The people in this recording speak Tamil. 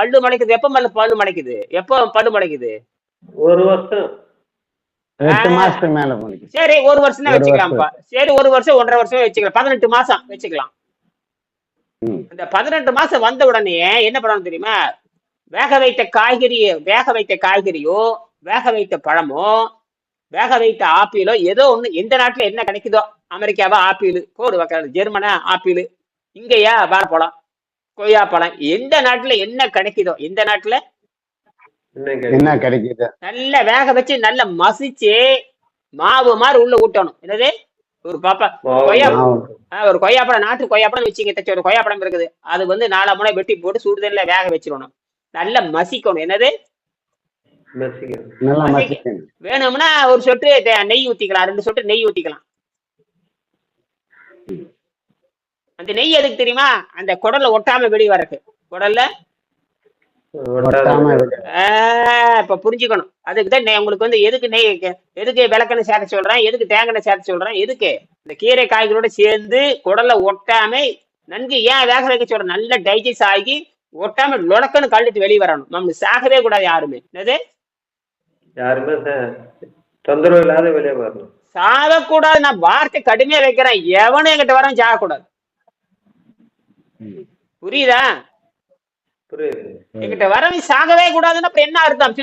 பல்லு முளைக்குது எப்ப பல்லு பல்லு முளைக்குது எப்போ பல்லு முளைக்குது ஒரு வருஷம். சரி ஒரு வருஷம் வச்சுக்கலாம்ப்பா. சரி ஒரு வருஷம் ஒன்றரை வருஷம் வச்சுக்கலாம். பதினெட்டு மாசம் வச்சுக்கலாம். இந்த பதினெட்டு மாசம் வந்த உடனே என்ன பண்ணணும் தெரியுமா? வேக வைத்த காய்கறி வேக வைத்த காய்கறியோ வேக வைத்த பழமோ வேக வைத்த ஆப்பிளோ ஏதோ ஒண்ணு எந்த நாட்டுல என்ன கிடைக்குதோ? அமெரிக்காவா ஆப்பிள் போடு வைக்கிறது ஜெர்மனா ஆப்பிள் இங்கேயா வாழைப்பழம் கொய்யாப்பழம் எந்த நாட்டுல என்ன கிடைக்குதோ? எந்த நாட்டுல? என்ன கிடைக்குது? நல்ல வேக வச்சு நல்ல மசிச்சு மாவு மாதிரி உள்ள ஊட்டணும். என்னது? ஒரு பாப்பா. கொய்யா ஒரு கொய்யாப்பழம் நாட்டு கொய்யாப்பழம் வச்சுங்க தச்சு ஒரு கொய்யாப்பழம் இருக்குது. அது வந்து நாலா முனை வெட்டி போட்டு சுடுதண்ணில வேக வச்சிடணும். நல்லா மசிக்கணும். என்னது? வேணும்னா ஒரு சொட்டு நெய் ஊத்திக்கலாம். ரெண்டு சொட்டு நெய் ஊத்திக்கலாம். அந்த நெய் எதுக்கு தெரியுமா? அந்த குடல்ல ஒட்டாம வெளியே வரக்கு குடல்ல? இப்ப புரிஞ்சுக்கணும். அதுக்கு தான் உங்களுக்கு வந்து எதுக்கு நெய் எதுக்கு விளக்கெண்ணெய் சேர்க்க சொல்றேன்? எதுக்கு தேங்காய் சேர்க்க சொல்றேன்? எதுக்கு? இந்த கீரை காய்களோட சேர்ந்து குடல்ல ஒட்டாம நன்கு ஏன் வேக வைக்க சொல்றேன்? நல்லா டைஜஸ்ட் ஆகி ஒட்டாம லொடக்கன்னு கழுட்டு வெளியே வரணும். நம்ம சாகவே கூடாது யாருமே. என்னது? யாருமே தொந்தரவு இல்லாத வெளியே வரணும். சாகக்கூடாது. நான் வார்த்தை கடுமையா வைக்கிறேன். எவனும் என்கிட்ட வரவன் சாகக்கூடாது. புரியுதா? புரியுது. என்கிட்ட வரவன் சாகவே கூடாதுன்னு அப்புறம் என்ன அர்த்தம்?